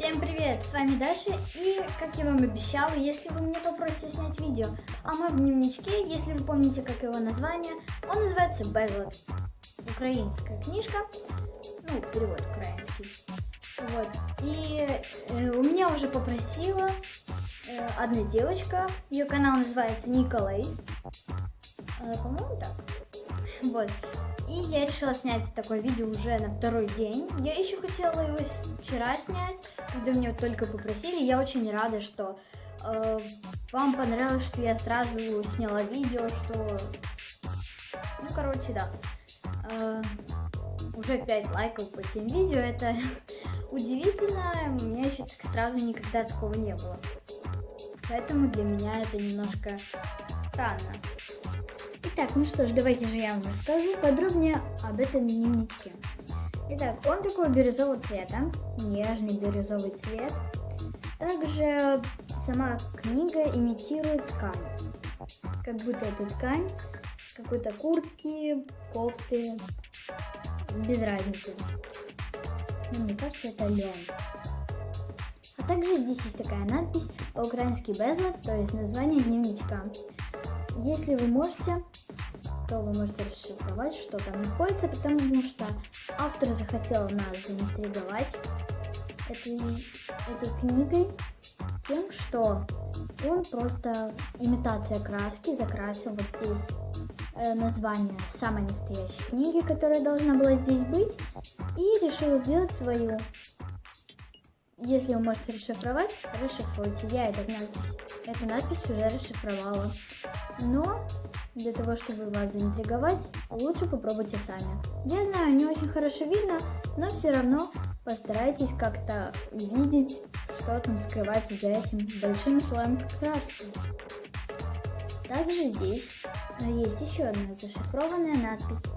Всем привет, с вами Даша, и, как я вам обещала, если вы мне попросите снять видео о моем дневничке, если вы помните, как его название, он называется Безлот. Украинская книжка, ну, перевод украинский. Вот, и э, у меня уже попросила э, одна девочка, ее канал называется Николай, э, по-моему, так. Вот, и я решила снять такое видео уже на второй день. Я еще хотела его вчера снять, когда меня только попросили. Я очень рада, что э, вам понравилось, что я сразу сняла видео, что... Ну, короче, да. Э, уже 5 лайков по тем видео, это удивительно. У меня еще так сразу никогда такого не было. Поэтому для меня это немножко странно. Итак, ну что ж, давайте же я вам расскажу подробнее об этом дневничке. Итак, он такой бирюзового цвета, нежный бирюзовый цвет. Также сама книга имитирует ткань. Как будто это ткань какой-то куртки, кофты, без разницы. Но мне кажется, это лен. А также здесь есть такая надпись по-украински безлад, то есть название дневничка. Если вы можете, то вы можете расшифровать, что там находится, потому что автор захотел нас заинтриговать этой, этой книгой тем, что он просто имитация краски закрасил вот здесь э, название самой настоящей книги, которая должна была здесь быть, и решил сделать свою. Если вы можете расшифровать, расшифруйте. Я эту надпись, эту надпись уже расшифровала. Но для того, чтобы вас заинтриговать, лучше попробуйте сами. Я знаю, не очень хорошо видно, но все равно постарайтесь как-то видеть, что там скрывается за этим большим слоем краски. Также здесь есть еще одна зашифрованная надпись.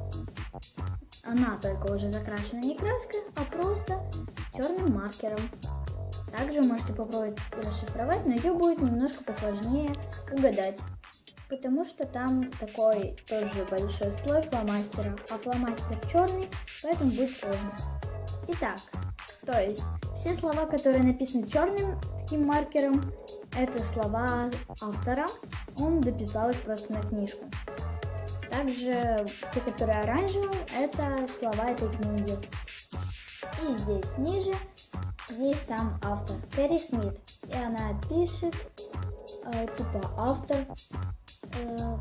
Она только уже закрашена не краской, а просто черным маркером. Также можете попробовать расшифровать, но ее будет немножко посложнее угадать потому что там такой тоже большой слой фломастера, а фломастер черный, поэтому будет сложно. Итак, то есть все слова, которые написаны черным таким маркером, это слова автора, он дописал их просто на книжку. Также те, которые оранжевым, это слова этой книги. И здесь ниже есть сам автор, Терри Смит. И она пишет, э, типа, автор е,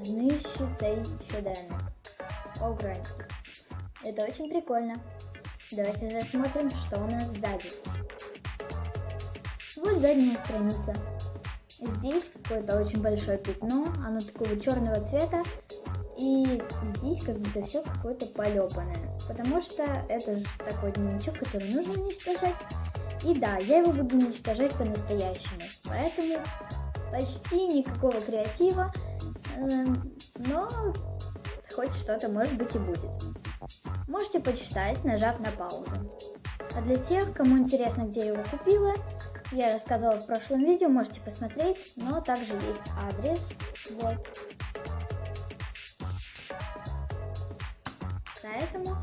знищу цей щоденник по-украински. Это очень прикольно. Давайте же рассмотрим, что у нас сзади. Вот задняя страница. Здесь какое-то очень большое пятно, оно такого черного цвета, и здесь как будто все какое-то полепанное, потому что это же такой дневничок, который нужно уничтожать. И да, я его буду уничтожать по-настоящему, поэтому почти никакого креатива, эм, но хоть что-то может быть и будет. Можете почитать, нажав на паузу. А для тех, кому интересно, где я его купила, я рассказывала в прошлом видео, можете посмотреть, но также есть адрес. Вот. Поэтому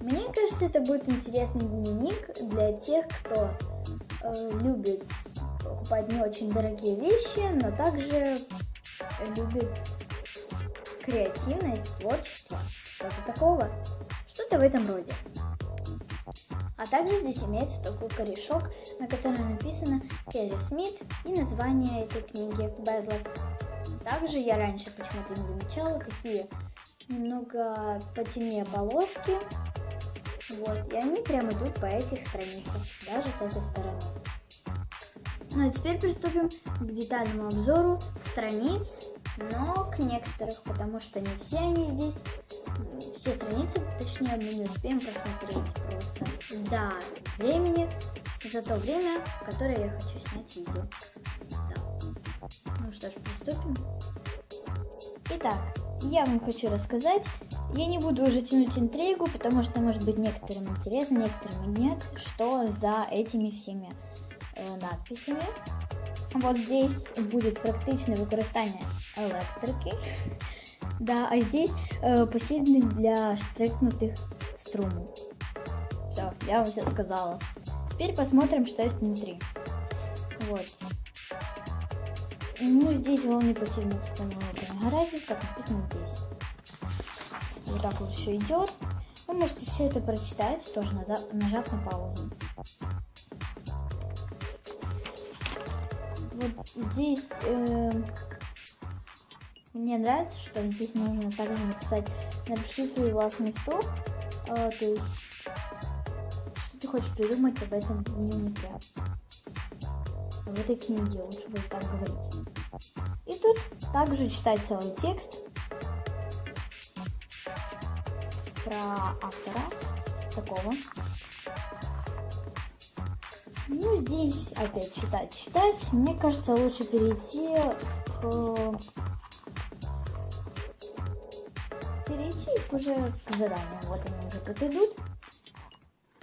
мне кажется, это будет интересный дневник для тех, кто э, любит покупать не очень дорогие вещи, но также любит креативность, творчество, что-то такого, что-то в этом роде. А также здесь имеется такой корешок, на котором написано Келли Смит и название этой книги Безлок. Также я раньше почему-то не замечала такие немного потемнее полоски. Вот, и они прям идут по этих страницах, даже с этой стороны. Ну а теперь приступим к детальному обзору страниц, но к некоторых, потому что не все они здесь, все страницы, точнее, мы не успеем посмотреть просто до времени, за то время, которое я хочу снять видео. Да. Ну что ж, приступим. Итак, я вам хочу рассказать, я не буду уже тянуть интригу, потому что может быть некоторым интересно, некоторым нет, что за этими всеми надписями. Вот здесь будет практичне використання електрики. Да, а здесь э, посібник для штрикнутих струму. Все, я вам все сказала. теперь посмотрим, что есть внутри. Вот. Ну, здесь главный поняла Гаразив, как написано здесь. Вот так вот все идет. Вы можете все это прочитать, тоже нажав на паузу. Вот здесь э, мне нравится, что здесь нужно также написать, напиши свой властный стоп, э, то есть что ты хочешь придумать об этом дневнике. В этой книге лучше будет так говорить. И тут также читать целый текст про автора такого. Ну, здесь опять читать, читать. Мне кажется, лучше перейти к... Перейти уже к заданию. Вот они уже тут идут.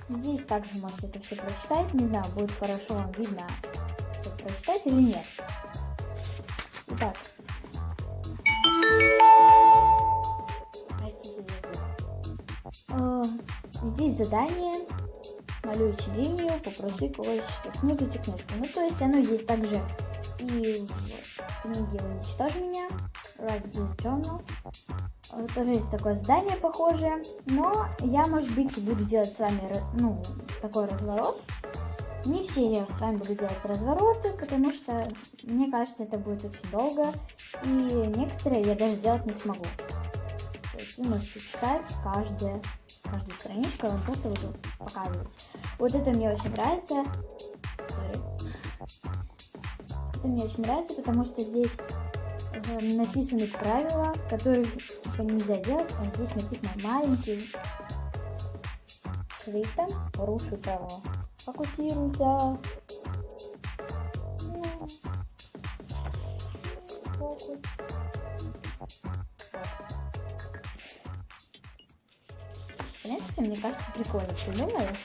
Здесь также можете это все прочитать. Не знаю, будет хорошо вам видно, чтобы прочитать или нет. Итак, Здесь задание. Малюючи линию, попроси когось штовхнуть эти книжку. Ну, то есть оно есть также и в книге «Уничтожь меня», «Write this journal». Тоже есть такое задание похожее. Но я, может быть, буду делать с вами ну, такой разворот. Не все я с вами буду делать развороты, потому что, мне кажется, это будет очень долго. И некоторые я даже сделать не смогу. То есть вы можете читать каждое каждую страничку, я вам просто буду показывать. Вот это мне очень нравится. Это мне очень нравится, потому что здесь э, написаны правила, которых типа, нельзя делать, а здесь написано маленький шрифтом порушую правила. Фокусируйся. Фокус. принципе, мне кажется, прикольно придумали.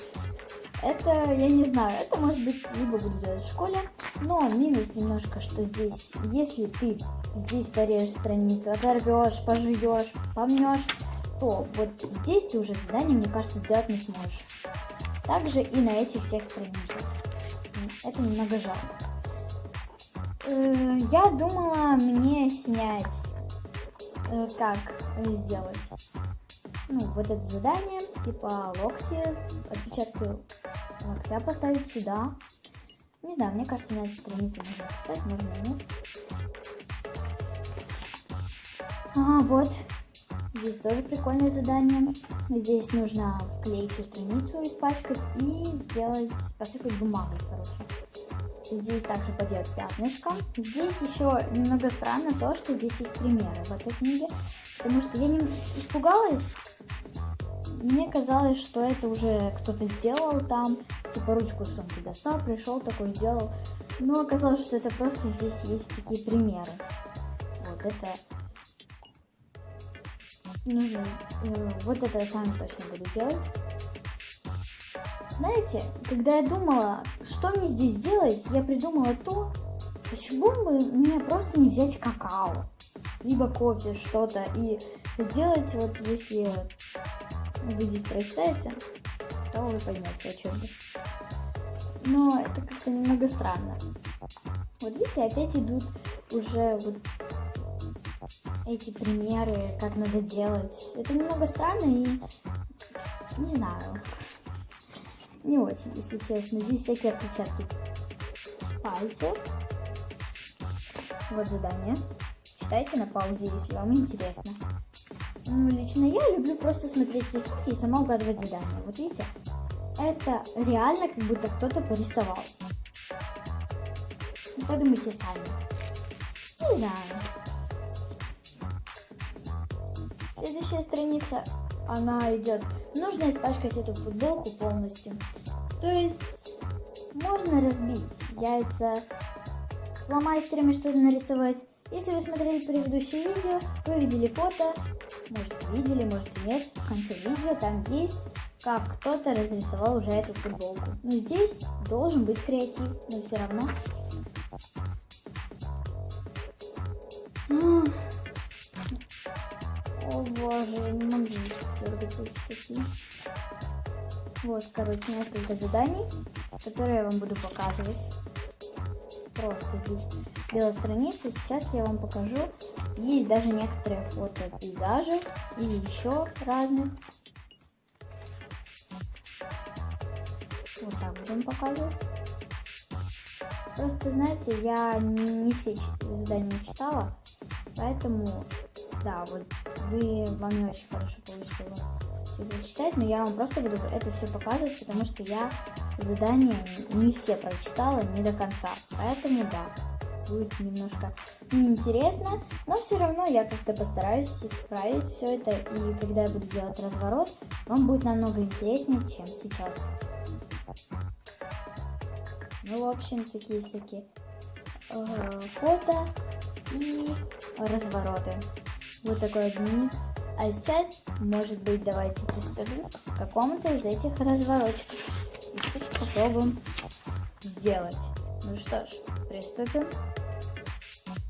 Это, я не знаю, это может быть либо буду делать в школе, но минус немножко, что здесь, если ты здесь порежешь страницу, оторвешь, пожуешь, помнешь, то вот здесь ты уже задание, мне кажется, сделать не сможешь. Также и на этих всех страницах. Это немного жалко. Э, я думала мне снять, э, как сделать ну, вот это задание, типа локти, отпечатки локтя поставить сюда. Не знаю, мне кажется, на этой странице можно писать, можно нет. Ага, вот. Здесь тоже прикольное задание. Здесь нужно вклеить всю страницу, испачкать и сделать, посыпать бумагой, короче. Здесь также поделать пятнышко. Здесь еще немного странно то, что здесь есть примеры в этой книге. Потому что я не испугалась, мне казалось, что это уже кто-то сделал там, типа ручку сумки достал, пришел такой сделал. Но оказалось, что это просто здесь есть такие примеры. Вот это нужно, э, вот это я сам точно буду делать. Знаете, когда я думала, что мне здесь делать, я придумала то, почему бы мне просто не взять какао, либо кофе, что-то, и сделать вот если вы здесь прочитаете, то вы поймете, о чем я. Но это как-то немного странно. Вот видите, опять идут уже вот эти примеры, как надо делать. Это немного странно и не знаю. Не очень, если честно. Здесь всякие отпечатки пальцев. Вот задание. Читайте на паузе, если вам интересно. Ну, лично я люблю просто смотреть рисунки и сама угадывать задания. Вот видите, это реально как будто кто-то порисовал. Ну, подумайте сами. Не знаю. Следующая страница, она идет. Нужно испачкать эту футболку полностью. То есть можно разбить яйца, фломастерами что-то нарисовать. Если вы смотрели предыдущее видео, вы видели фото, может видели, может нет. В конце видео там есть, как кто-то разрисовал уже эту футболку. Но здесь должен быть креатив, но все равно. О боже, не могу дергаться из статьи. Вот, короче, несколько заданий, которые я вам буду показывать. Просто здесь белая страница. Сейчас я вам покажу. Есть даже некоторые фото пейзажей и еще разных. Вот так будем показывать. Просто, знаете, я не все задания читала, поэтому, да, вот вы, вам не очень хорошо получится все зачитать, но я вам просто буду это все показывать, потому что я задания не все прочитала, не до конца, поэтому, да, будет немножко неинтересно, но все равно я как-то постараюсь исправить все это, и когда я буду делать разворот, вам будет намного интереснее, чем сейчас. Ну, в общем, такие всякие э, фото и развороты. Вот такой дневник. А сейчас, может быть, давайте приступим к какому-то из этих разворотчиков. Попробуем сделать. Ну что ж, приступим.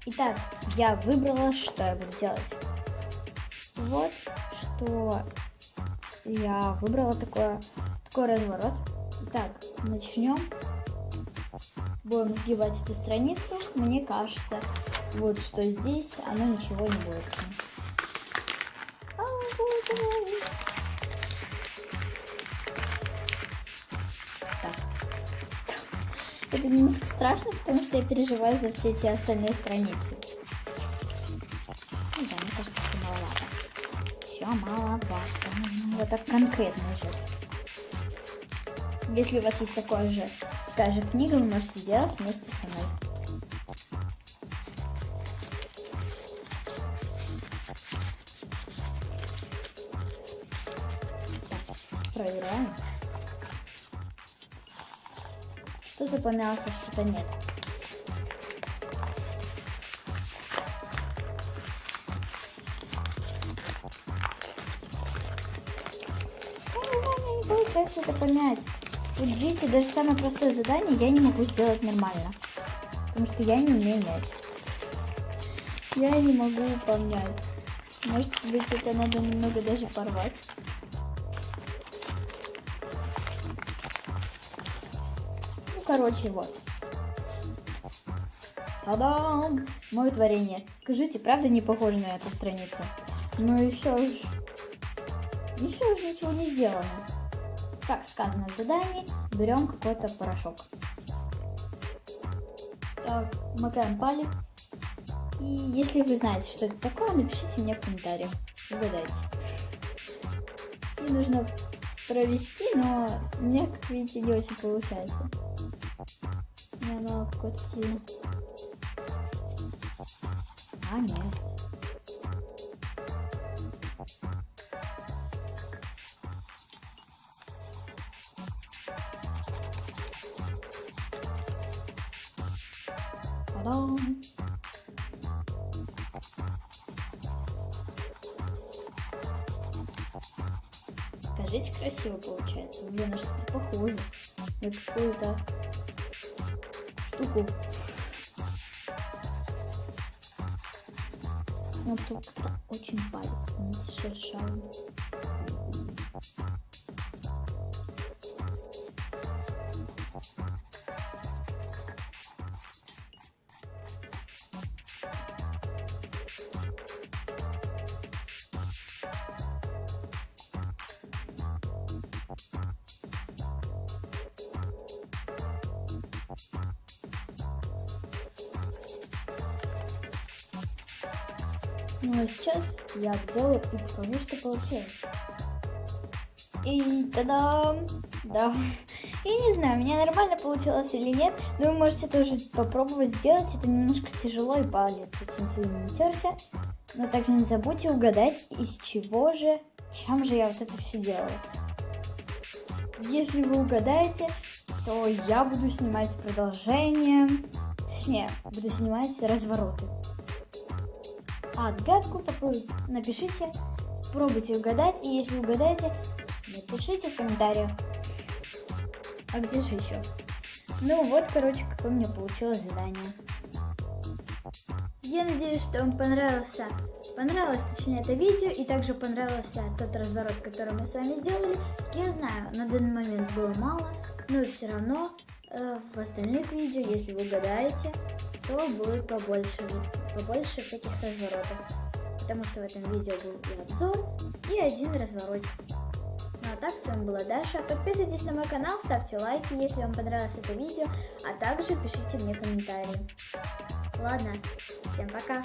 Итак, я выбрала, что я буду делать. Вот что я выбрала такое, такой разворот. Итак, начнем будем сгибать эту страницу, мне кажется, вот что здесь оно ничего не будет. Немножко страшно, потому что я переживаю за все эти остальные страницы. Ну да, мне кажется, что маловато. Еще маловато. Вот так конкретно уже. Если у вас есть такое же Та же книга вы можете сделать вместе со А что-то нет. не получается это помять. Вот видите, даже самое простое задание я не могу сделать нормально. Потому что я не умею мять. Я не могу помнять. Может быть, это надо немного даже порвать. Короче, вот. Та-дам! Мое творение. Скажите, правда не похоже на эту страницу? Ну еще ж... Еще ж ничего не сделано как сказано в задании, берем какой-то порошок. Так, макаем палец. И если вы знаете, что это такое, напишите мне в комментариях. Угадайте. Мне нужно провести, но мне, как видите, не очень получается. Какой-то сильно. А, нет. Та-дам! Скажите, красиво получается. Уже на что-то похоже. На какую-то штуку. Но тут очень палец шершавый. Ну а сейчас я сделаю и покажу, что получилось. И тогда, да. Я не знаю, у меня нормально получилось или нет, но вы можете тоже попробовать сделать. Это немножко тяжело и палец очень сильно утерся. Но также не забудьте угадать, из чего же, чем же я вот это все делаю. Если вы угадаете, то я буду снимать продолжение, точнее, буду снимать развороты. Отгадку напишите, пробуйте угадать, и если угадаете, напишите в комментариях. А где же еще? Ну вот, короче, какое у меня получилось задание. Я надеюсь, что вам понравился понравилось, точнее, это видео, и также понравился тот разворот, который мы с вами сделали. Я знаю, на данный момент было мало, но все равно э, в остальных видео, если вы угадаете, то будет побольше, побольше всяких разворотов. Потому что в этом видео был и обзор, и один разворот. Ну а так, с вами была Даша. Подписывайтесь на мой канал, ставьте лайки, если вам понравилось это видео, а также пишите мне комментарии. Ладно, всем пока!